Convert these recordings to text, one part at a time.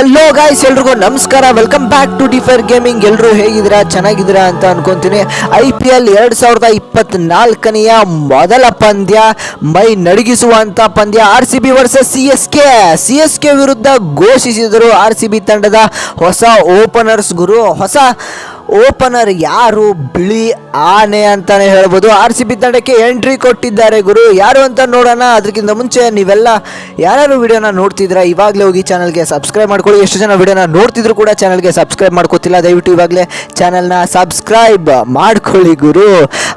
Hello guys ಎಲ್ರಿಗೂ ನಮಸ್ಕಾರ. Welcome back to defier gaming ಎಲ್ಲರೂ ಹೇಗಿದ್ದೀರಾ? ಚೆನ್ನಾಗಿದ್ದೀರಾ ಅಂತ ಅನ್ಕೊಂತೀನಿ. ಐ ಪಿ ಎಲ್ ಎರಡು ಸಾವಿರದ ಇಪ್ಪತ್ನಾಲ್ಕನೆಯ ಮೊದಲ ಪಂದ್ಯ, ಮೈ ನಡಗಿಸುವಂತ ಪಂದ್ಯ. R C B versus C S K C S K ವಿರುದ್ಧ ಘೋಷಿಸಿದರು ಆರ್ ಸಿ ಬಿ ತಂಡದ ಹೊಸ ಓಪನರ್ಸ್ ಗುರು. ಹೊಸ ಓಪನರ್ ಯಾರು? ಬಿಳಿ ಆನೆ ಅಂತಾನೆ ಹೇಳ್ಬೋದು. ಆರ್ ಸಿ ಬಿ ತಂಡಕ್ಕೆ ಎಂಟ್ರಿ ಕೊಟ್ಟಿದ್ದಾರೆ ಗುರು. ಯಾರು ಅಂತ ನೋಡೋಣ. ಅದಕ್ಕಿಂತ ಮುಂಚೆ ನೀವೆಲ್ಲ ಯಾರು ವಿಡಿಯೋನ ನೋಡ್ತಿದ್ರ ಇವಾಗಲೇ ಹೋಗಿ ಚಾನಲ್ಗೆ ಸಬ್ಸ್ಕ್ರೈಬ್ ಮಾಡ್ಕೊಳ್ಳಿ. ಎಷ್ಟು ಜನ ವಿಡಿಯೋನ ನೋಡ್ತಿದ್ರು ಕೂಡ ಚಾನಲ್ಗೆ ಸಬ್ಸ್ಕ್ರೈಬ್ ಮಾಡ್ಕೋತಿಲ್ಲ. ದಯವಿಟ್ಟು ಇವಾಗಲೇ ಚಾನಲ್ನ ಸಬ್ಸ್ಕ್ರೈಬ್ ಮಾಡ್ಕೊಳ್ಳಿ ಗುರು.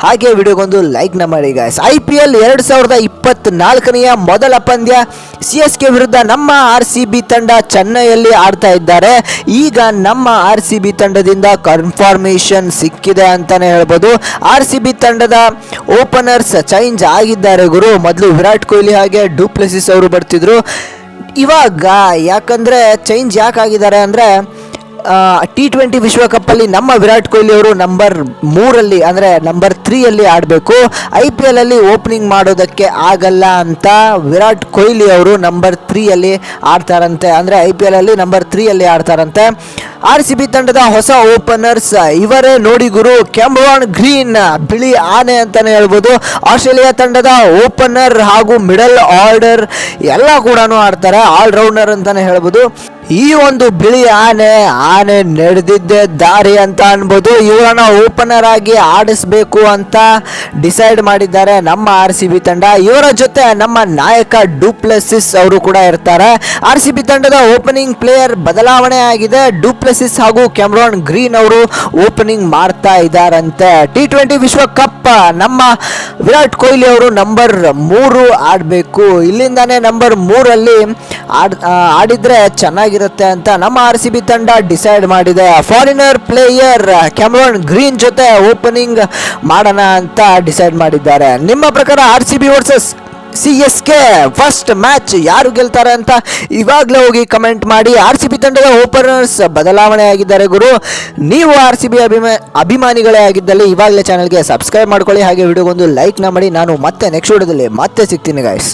ಹಾಗೆ ವಿಡಿಯೋಗೊಂದು ಲೈಕ್ನ ಮಾಡಿ ಗಾಯ್ಸ್ ಐ ಪಿ ಎಲ್ ಎರಡು ಸಾವಿರದ ಇಪ್ಪತ್ನಾಲ್ಕನೆಯ ಮೊದಲ ಪಂದ್ಯ ಸಿ ಎಸ್ ಕೆ ವಿರುದ್ಧ ನಮ್ಮ ಆರ್ ಸಿ ಬಿ ತಂಡ ಚೆನ್ನೈಯಲ್ಲಿ ಆಡ್ತಾ ಇದ್ದಾರೆ. ಈಗ ನಮ್ಮ ಆರ್ ಸಿ ಬಿ ತಂಡದಿಂದ ಕನ್ಫರ್ಮೇಷನ್ ಸಿಕ್ಕಿದೆ ಅಂತಾನೆ ಹೇಳ್ಬೋದು. ಆರ್ ಸಿ ಬಿ ತಂಡದ ಓಪನರ್ಸ್ ಚೇಂಜ್ ಆಗಿದ್ದಾರೆ ಗುರು. ಮೊದಲು ವಿರಾಟ್ ಕೊಹ್ಲಿ ಹಾಗೆ ಡೂಪ್ಲೆಸಿಸ್ ಅವರು ಬರ್ತಿದ್ರು. ಇವಾಗ ಯಾಕಂದ್ರೆ ಚೇಂಜ್ ಯಾಕೆ ಆಗಿದ್ದಾರೆ ಅಂದ್ರೆ ಟಿ ಟ್ವೆಂಟಿ ವಿಶ್ವಕಪ್ಪಲ್ಲಿ ನಮ್ಮ ವಿರಾಟ್ ಕೊಹ್ಲಿ ಅವರು ನಂಬರ್ ಮೂರಲ್ಲಿ, ಅಂದರೆ ನಂಬರ್ ತ್ರೀಯಲ್ಲಿ ಆಡಬೇಕು. ಐ ಪಿ ಎಲ್ ಅಲ್ಲಿ ಓಪನಿಂಗ್ ಮಾಡೋದಕ್ಕೆ ಆಗಲ್ಲ ಅಂತ ವಿರಾಟ್ ಕೊಹ್ಲಿ ಅವರು ನಂಬರ್ ತ್ರೀಯಲ್ಲಿ ಆಡ್ತಾರಂತೆ. ಅಂದರೆ ಐ ಪಿ ಎಲ್ ಅಲ್ಲಿ ನಂಬರ್ ತ್ರೀಯಲ್ಲಿ ಆಡ್ತಾರಂತೆ. ಆರ್ ಸಿ ಬಿ ತಂಡದ ಹೊಸ ಓಪನರ್ಸ್ ಇವರೇ ನೋಡಿ ಗುರು ಕ್ಯಾಮ್ರಾನ್ ಗ್ರೀನ್ ಬಿಳಿ ಆನೆ ಅಂತಾನೆ ಹೇಳ್ಬೋದು. ಆಸ್ಟ್ರೇಲಿಯಾ ತಂಡದ ಓಪನರ್ ಹಾಗೂ ಮಿಡಲ್ ಆರ್ಡರ್ ಎಲ್ಲ ಕೂಡ ಆಡ್ತಾರೆ. ಆಲ್ರೌಂಡರ್ ಅಂತಾನೆ ಹೇಳ್ಬೋದು. ಈ ಒಂದು ಬಿಳಿ ಆನೆ ಆನೆ ನಡೆದಿದ್ದೆ, ದಾರಿ ಅಂತ ಅನ್ಬೋದು. ಇವರನ್ನ ಓಪನರ್ ಆಗಿ ಆಡಿಸ್ಬೇಕು ಅಂತ ಡಿಸೈಡ್ ಮಾಡಿದ್ದಾರೆ ನಮ್ಮ ಆರ್ ಸಿ ಬಿ ತಂಡ. ಇವರ ಜೊತೆ ನಮ್ಮ ನಾಯಕ ಡೂಪ್ಲೆಸಿಸ್ ಅವರು ಕೂಡ ಇರ್ತಾರೆ. ಆರ್ ಸಿ ಬಿ ತಂಡದ ಓಪನಿಂಗ್ ಪ್ಲೇಯರ್ ಬದಲಾವಣೆ ಆಗಿದೆ. ಡೂಪ್ಲೆಸಿಸ್ ಹಾಗೂ ಕ್ಯಾಮ್ರಾನ್ ಗ್ರೀನ್ ಅವರು ಓಪನಿಂಗ್ ಮಾಡ್ತಾ ಇದ್ದಾರಂತೆ. ಟಿ ಟ್ವೆಂಟಿ ವಿಶ್ವಕಪ್, ನಮ್ಮ ವಿರಾಟ್ ಕೊಹ್ಲಿ ಅವರು ನಂಬರ್ ಮೂರು ಆಡಬೇಕು. ಇಲ್ಲಿಂದಾನೇ ನಂಬರ್ ಮೂರಲ್ಲಿ ಆಡ್ ಆಡಿದ್ರೆ ಚೆನ್ನಾಗಿರುತ್ತೆ. ಅಂತ ನಮ್ಮ ಆರ್ ಸಿ ಬಿ ತಂಡ ಡಿಸೈಡ್ ಮಾಡಿದೆ. ಫಾರಿನರ್ ಪ್ಲೇಯರ್ ಕ್ಯಾಮ್ರಾನ್ ಗ್ರೀನ್ ಜೊತೆ ಓಪನಿಂಗ್ ಮಾಡೋಣ ಅಂತ ಡಿಸೈಡ್ ಮಾಡಿದ್ದಾರೆ. ನಿಮ್ಮ ಪ್ರಕಾರ R C B versus C S K first match ಯಾರು ಗೆಲ್ತಾರೆ ಅಂತ ಇವಾಗಲೇ ಹೋಗಿ ಕಮೆಂಟ್ ಮಾಡಿ. ಆರ್ ಸಿ ಬಿ ತಂಡದ ಓಪನರ್ಸ್ ಬದಲಾವಣೆ ಆಗಿದ್ದಾರೆ ಗುರು. ನೀವು ಆರ್ ಸಿ ಬಿ ಅಭಿಮಾ, ಅಭಿಮಾನಿಗಳೇ ಆಗಿದ್ದಲ್ಲಿ ಇವಾಗಲೇ ಚಾನಲ್ಗೆ ಸಬ್ಸ್ಕ್ರೈಬ್ ಮಾಡ್ಕೊಳ್ಳಿ. ಹಾಗೆ ವಿಡಿಯೋಗೊಂದು ಲೈಕ್ನ ಮಾಡಿ. ನಾನು ಮತ್ತೆ ನೆಕ್ಸ್ಟ್ ವಿಡಿಯೋದಲ್ಲಿ ಮತ್ತೆ ಸಿಗ್ತೀನಿ ಗಾಯ್ಸ್